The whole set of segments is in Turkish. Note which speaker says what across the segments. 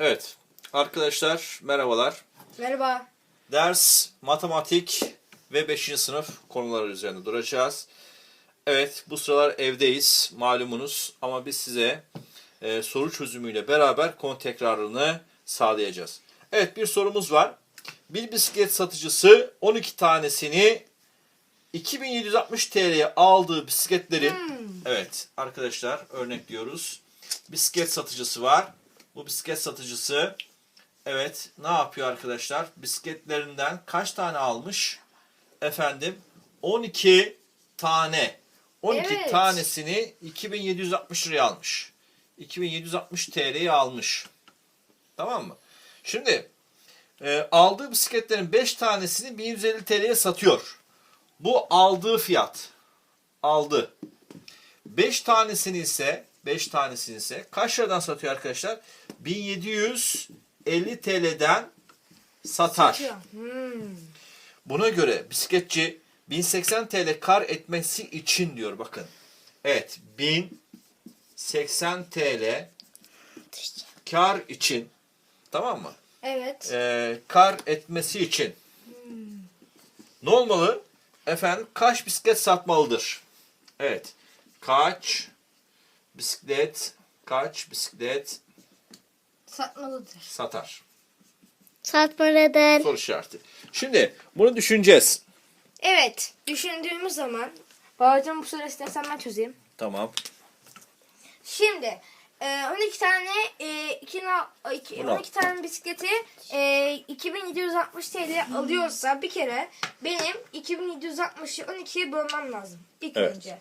Speaker 1: Evet. Arkadaşlar merhabalar.
Speaker 2: Merhaba.
Speaker 1: Ders matematik ve 5. sınıf konuları üzerinde duracağız. Evet bu sıralar evdeyiz malumunuz ama biz size e, soru çözümüyle beraber konu tekrarını sağlayacağız. Evet bir sorumuz var. Bir bisiklet satıcısı 12 tanesini 2760 TL'ye aldığı bisikletlerin evet arkadaşlar örnekliyoruz. Bisiklet satıcısı var. Bu bisiklet satıcısı evet ne yapıyor arkadaşlar? Bisikletlerinden kaç tane almış? Efendim 12 tane. 12
Speaker 2: Evet.
Speaker 1: tanesini 2760 liraya almış. 2760 TL'ye almış. Tamam mı? Şimdi e, aldığı bisikletlerin 5 tanesini 1150 TL'ye satıyor. Bu aldığı fiyat. Aldı. 5 tanesini ise 5 tanesini ise kaç liradan satıyor arkadaşlar? 1750 TL'den satar.
Speaker 2: Hmm.
Speaker 1: Buna göre bisikletçi 1080 TL kar etmesi için diyor bakın. Evet 1080 TL kar için tamam mı?
Speaker 2: Evet.
Speaker 1: Ee, kar etmesi için ne olmalı? Efendim kaç bisiklet satmalıdır? Evet. Kaç bisiklet kaç bisiklet
Speaker 2: Satmalıdır.
Speaker 1: satar?
Speaker 3: Satmalıdır.
Speaker 1: Soru işareti. Şimdi bunu düşüneceğiz.
Speaker 2: Evet. Düşündüğümüz zaman Babacığım bu soru istersen ben çözeyim.
Speaker 1: Tamam.
Speaker 2: Şimdi e, 12 tane e, iki, na- iki-
Speaker 1: Bunu al.
Speaker 2: 12 tane bisikleti e, 2760 TL alıyorsa bir kere benim 2760'ı 12'ye bölmem lazım. İlk
Speaker 1: Evet.
Speaker 2: önce.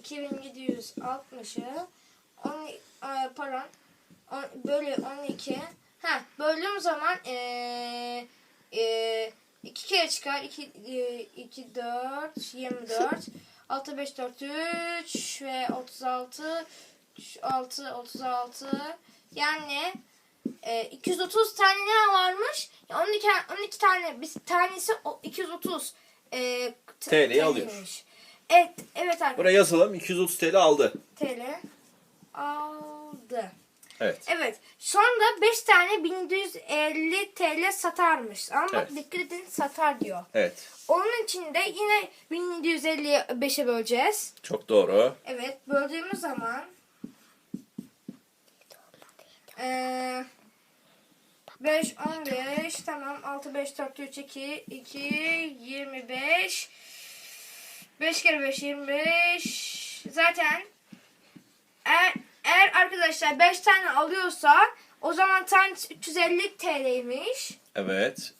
Speaker 2: 2760'ı 10 e, pardon on, bölü 12 ha böldüğüm zaman e, e, 2 kere çıkar 2 e, 2 4 24 6 5 4 3 ve 36 6 36 yani e, 230 tane ne varmış? Ya 12 12 tane bir tanesi o 230 e,
Speaker 1: TL'yi alıyor.
Speaker 2: Evet, evet arkadaşlar.
Speaker 1: Buraya yazalım 230 TL aldı.
Speaker 2: TL aldı.
Speaker 1: Evet.
Speaker 2: Evet. Sonra 5 tane 1150 TL satarmış. Ama bak
Speaker 1: Evet.
Speaker 2: dikkat edin satar diyor.
Speaker 1: Evet.
Speaker 2: Onun için de yine 1750'yi 5'e böleceğiz.
Speaker 1: Çok doğru.
Speaker 2: Evet. Böldüğümüz zaman eee 5, 15, tamam. 6, 5, 4, 3, 2, 2, 25. 5 kere 5, 25. Zaten eğer, eğer arkadaşlar 5 tane alıyorsa o zaman tanesi 350 TL'ymiş.
Speaker 1: Evet.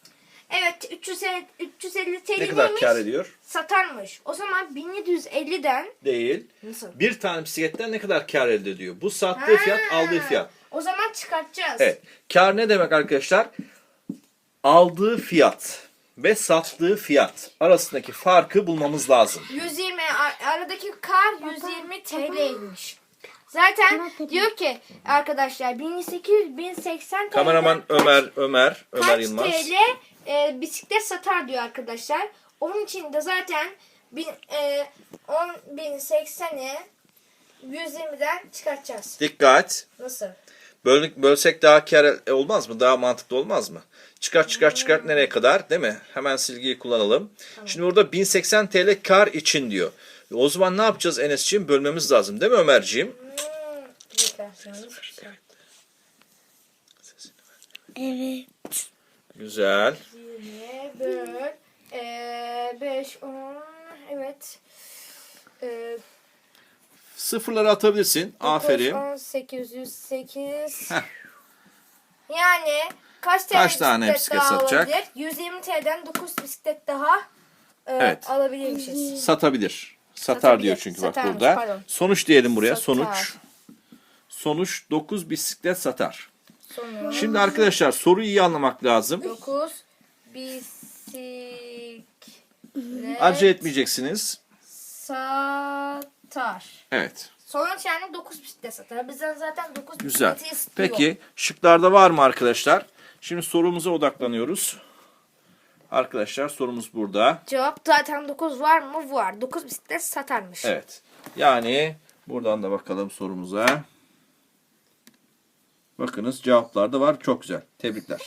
Speaker 2: Evet 350, 350 TL
Speaker 1: Ne kadar kar ediyor?
Speaker 2: Satarmış. O zaman 1750'den
Speaker 1: Değil.
Speaker 2: nasıl?
Speaker 1: Bir tane bisikletten ne kadar kar elde ediyor? Bu sattığı fiyat,
Speaker 2: Ha,
Speaker 1: aldığı fiyat.
Speaker 2: O zaman çıkartacağız.
Speaker 1: Evet. Kar ne demek arkadaşlar? Aldığı fiyat ve sattığı fiyat arasındaki farkı bulmamız lazım.
Speaker 2: 120 ar- aradaki kar 120 TL'ymiş. Zaten diyor ki arkadaşlar 1800 1080 TL
Speaker 1: Kameraman Ömer Ömer Ömer
Speaker 2: kaç
Speaker 1: Yılmaz.
Speaker 2: TL e, bisiklet satar diyor arkadaşlar. Onun için de zaten bin, e, 10.080'i 120'den çıkartacağız.
Speaker 1: Dikkat.
Speaker 2: Nasıl?
Speaker 1: Böl bölsek daha kar olmaz mı? Daha mantıklı olmaz mı? Çıkart çıkart çıkart nereye kadar değil mi? Hemen silgiyi kullanalım. Şimdi burada 1080 TL kar için diyor. E, O zaman ne yapacağız Enes'ciğim? Bölmemiz lazım değil mi Ömerciğim?
Speaker 3: Evet.
Speaker 1: Güzel.
Speaker 2: 20 böl e, 5 10 evet e,
Speaker 1: Sıfırları atabilirsin. Aferin.
Speaker 2: 18 108
Speaker 1: Heh.
Speaker 2: yani kaç tane,
Speaker 1: Kaç tane bisiklet
Speaker 2: daha
Speaker 1: satacak?
Speaker 2: alabilir? 120 TL'den 9 bisiklet daha e,
Speaker 1: Evet.
Speaker 2: alabilirmişiz.
Speaker 1: Satabilir. Satar
Speaker 2: Satabilir.
Speaker 1: diyor çünkü bak
Speaker 2: Satarmış,
Speaker 1: burada.
Speaker 2: pardon.
Speaker 1: Sonuç diyelim buraya.
Speaker 2: Satar.
Speaker 1: Sonuç. Sonuç 9 bisiklet satar.
Speaker 2: Sonra
Speaker 1: Şimdi arkadaşlar soruyu iyi anlamak lazım.
Speaker 2: 9 bisiklet
Speaker 1: Acele etmeyeceksiniz.
Speaker 2: Satar.
Speaker 1: Evet.
Speaker 2: Sonuç yani 9 bisiklet satar. Bizden zaten 9
Speaker 1: Güzel.
Speaker 2: bisikleti istiyor.
Speaker 1: Peki şıklarda var mı arkadaşlar? Şimdi sorumuza odaklanıyoruz. Arkadaşlar sorumuz burada.
Speaker 2: Cevap zaten 9 var mı? Var. 9 bisiklet satarmış.
Speaker 1: Evet. Yani buradan da bakalım sorumuza. Bakınız cevaplar da var. Çok güzel. Tebrikler.